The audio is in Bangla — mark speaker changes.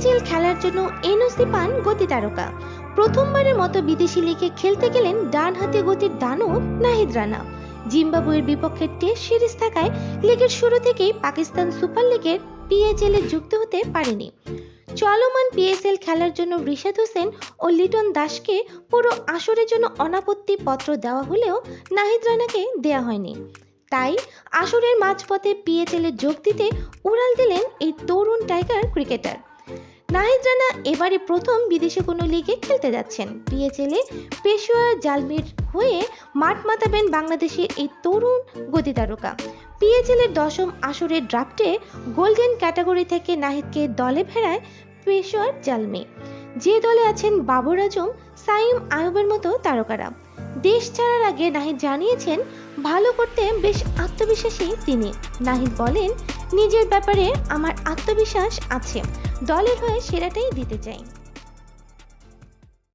Speaker 1: পিএইচএল খেলার জন্য এনওসি পান গতি তারকা। প্রথমবারের মতো বিদেশি লিগে খেলতে গেলেন ডান হাতে গতির দানব নাহিদ রানা। জিম্বাবুয়ের বিপক্ষে টেস্ট সিরিজ থাকায় লিগের শুরু থেকেই পাকিস্তান সুপার লিগের পিএইচএল এ যুক্ত হতে পারেনি। চলমান পিএসএল খেলার জন্য রিশাদ হোসেন ও লিটন দাসকে পুরো আসরের জন্য অনাপত্তি পত্র দেওয়া হলেও নাহিদ রানাকে দেয়া হয়নি। তাই আসরের মাঝপথে পিএইচএল এ যোগ দিতে উড়াল দিলেন এই তরুণ টাইগার ক্রিকেটার। নাহিদ রানা এবারে প্রথম বিদেশে কোনো লিগে খেলতে যাচ্ছেন। পিএইচএল এ পেশোয়ার জালমির হয়ে মাঠ মাতাবেন বাংলাদেশের এই তরুণ গতি তারকা পিএইচএল এর দশম আসরের ড্রাফটে গোল্ডেন ক্যাটাগরি থেকে নাহিদকে দলে ফেরায় পেশোয়ার জালমি। যে দলে আছেন বাবর আজম, সাইম আয়ুবের মতো তারকারা। দেশ ছাড়ার আগে নাহিদ জানিয়েছেন, ভালো করতে বেশ আত্মবিশ্বাসী তিনি। নাহিদ বলেন নিজের ব্যাপারে আমার আত্মবিশ্বাস আছে। দলের হয়ে সেরাটাই দিতে চাই।